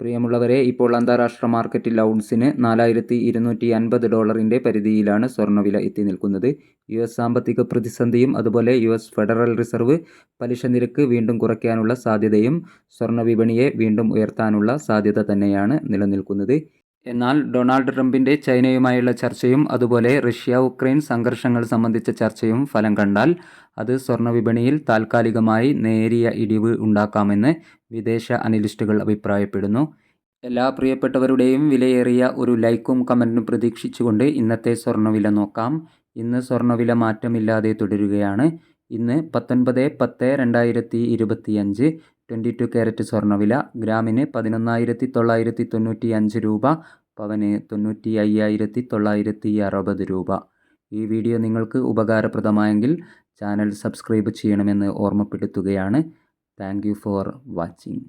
പ്രിയമുള്ളവരെ ഇപ്പോൾ അന്താരാഷ്ട്ര മാർക്കറ്റിൽ ഔൺസിന് നാലായിരത്തി ഇരുന്നൂറ്റി അൻപത് ഡോളറിന്റെ പരിധിയിലാണ് സ്വർണവില എത്തി നിൽക്കുന്നത്. യു എസ് സാമ്പത്തിക പ്രതിസന്ധിയും അതുപോലെ യു എസ് ഫെഡറൽ റിസർവ് പലിശ നിരക്ക് വീണ്ടും കുറയ്ക്കാനുള്ള സാധ്യതയും സ്വർണ വിപണിയെ വീണ്ടും ഉയർത്താനുള്ള സാധ്യത തന്നെയാണ് നിലനിൽക്കുന്നത്. എന്നാൽ ഡൊണാൾഡ് ട്രംപിന്റെ ചൈനയുമായുള്ള ചർച്ചയും അതുപോലെ റഷ്യ ഉക്രൈൻ സംഘർഷങ്ങൾ സംബന്ധിച്ച ചർച്ചയും ഫലം കണ്ടാൽ അത് സ്വർണ വിപണിയിൽ താൽക്കാലികമായി നേരിയ ഇടിവ് ഉണ്ടാക്കാമെന്ന് വിദേശ അനലിസ്റ്റുകൾ അഭിപ്രായപ്പെടുന്നു. എല്ലാ പ്രിയപ്പെട്ടവരുടെയും വിലയേറിയ ഒരു ലൈക്കും കമന്റും പ്രതീക്ഷിച്ചുകൊണ്ട് ഇന്നത്തെ സ്വർണവില നോക്കാം. ഇന്ന് സ്വർണവില മാറ്റമില്ലാതെ തുടരുകയാണ്. ഇന്ന് പത്തൊൻപത് പത്ത് രണ്ടായിരത്തി ഇരുപത്തി അഞ്ച് ട്വന്റി ടു ക്യാരറ്റ് സ്വർണവില ഗ്രാമിന് പതിനൊന്നായിരത്തി തൊള്ളായിരത്തി തൊണ്ണൂറ്റി അഞ്ച് രൂപ പവന് തൊണ്ണൂറ്റി അയ്യായിരത്തി തൊള്ളായിരത്തി അറുപത് രൂപ. ഈ വീഡിയോ നിങ്ങൾക്ക് ഉപകാരപ്രദമായെങ്കിൽ ചാനൽ സബ്സ്ക്രൈബ് ചെയ്യണമെന്ന് ഓർമ്മപ്പെടുത്തുകയാണ്. Thank for watching.